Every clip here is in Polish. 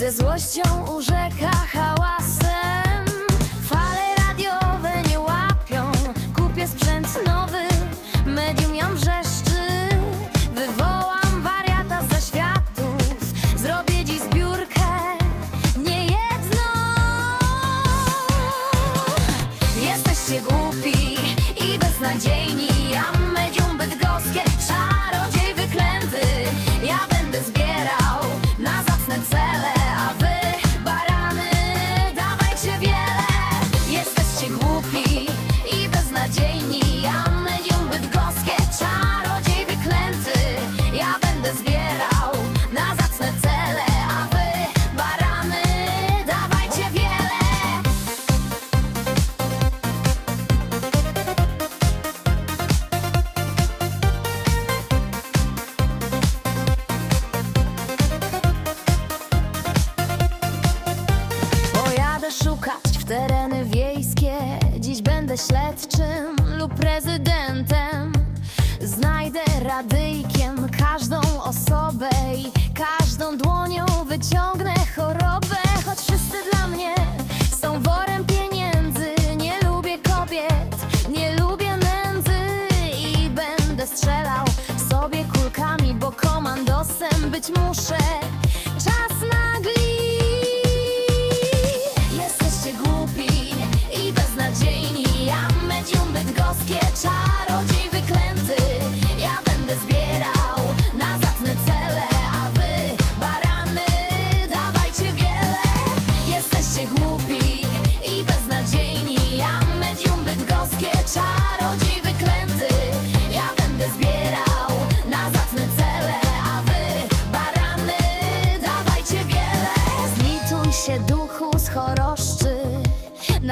Ze złością urzeka hałasem. Fale radiowe nie łapią. Kupię sprzęt nowy Medium ją wrzeszczy. Wywołam wariata ze światów. Zrobię dziś zbiórkę Nie jedną Jesteście głupi i beznadziejni Ja medium bydgoskie, czarodziej będę śledczym lub prezydentem. Znajdę radyjkiem każdą osobę I każdą dłonią wyciągnę chorobę. Choć wszyscy dla mnie są worem pieniędzy. Nie lubię kobiet, nie lubię nędzy. I będę strzelał sobie kulkami Bo komandosem być muszę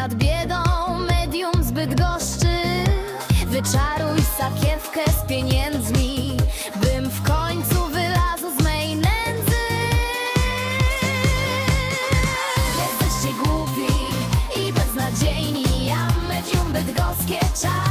Nad biedą medium zbyt goszczy. Wyczaruj sakiewkę z pieniędzmi Bym w końcu wylazł z mej nędzy. Jesteście głupi i beznadziejni Ja medium bydgoskie czas